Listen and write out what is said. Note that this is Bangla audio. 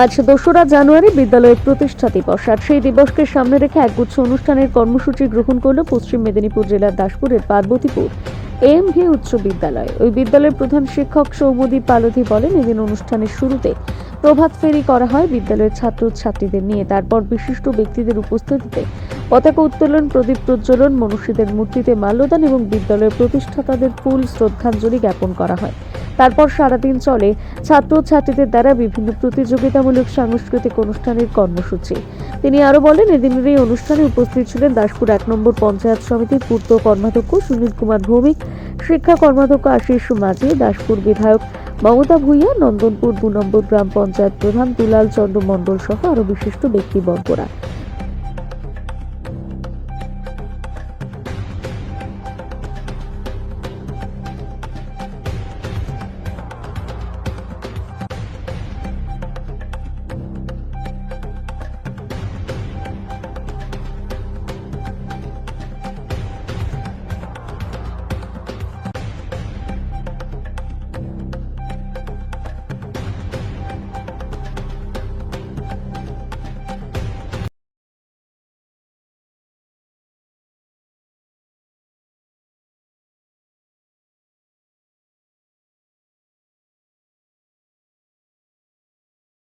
আজ দোসরা জানুয়ারি বিদ্যালয়ের প্রতিষ্ঠা দিবস। আর সেই দিবসকে সামনে রেখে একগুচ্ছ অনুষ্ঠানের কর্মসূচি গ্রহণ করল পশ্চিম মেদিনীপুর জেলার দাসপুরের পার্বতীপুর এম ভি উচ্চ বিদ্যালয়। ওই বিদ্যালয়ের প্রধান শিক্ষক সৌমদীপ পালধি বলেন, এদিন অনুষ্ঠানের শুরুতে প্রভাত ফেরি করা হয় বিদ্যালয়ের ছাত্র ছাত্রীদের নিয়ে। তারপর বিশিষ্ট ব্যক্তিদের উপস্থিতিতে পতাকা উত্তোলন, প্রদীপ প্রজ্বলন, মনীষীদের মূর্তিতে মাল্যদান এবং বিদ্যালয়ের প্রতিষ্ঠাতাদের ফুল শ্রদ্ধাঞ্জলি জ্ঞাপন করা হয়। তারপর সারাদিন চলে ছাত্র ছাত্রীদের দ্বারা বিভিন্ন প্রতিযোগিতামূলক সাংস্কৃতিক অনুষ্ঠানের কর্মসূচি। তিনি আরও বলেন, এদিনের এই অনুষ্ঠানে উপস্থিত ছিলেন দাসপুর এক নম্বর পঞ্চায়েত সমিতির পূর্ত কর্মাধ্যক্ষ সুনীল কুমার ভৌমিক, শিক্ষা কর্মাধ্যক্ষ আশিস মাঝি, দাসপুর বিধায়ক মমতা ভূঁইয়া, নন্দনপুর দু নম্বর গ্রাম পঞ্চায়েত প্রধান দুলাল চন্দ্র মণ্ডল সহ আরও বিশিষ্ট ব্যক্তিবর্গরা।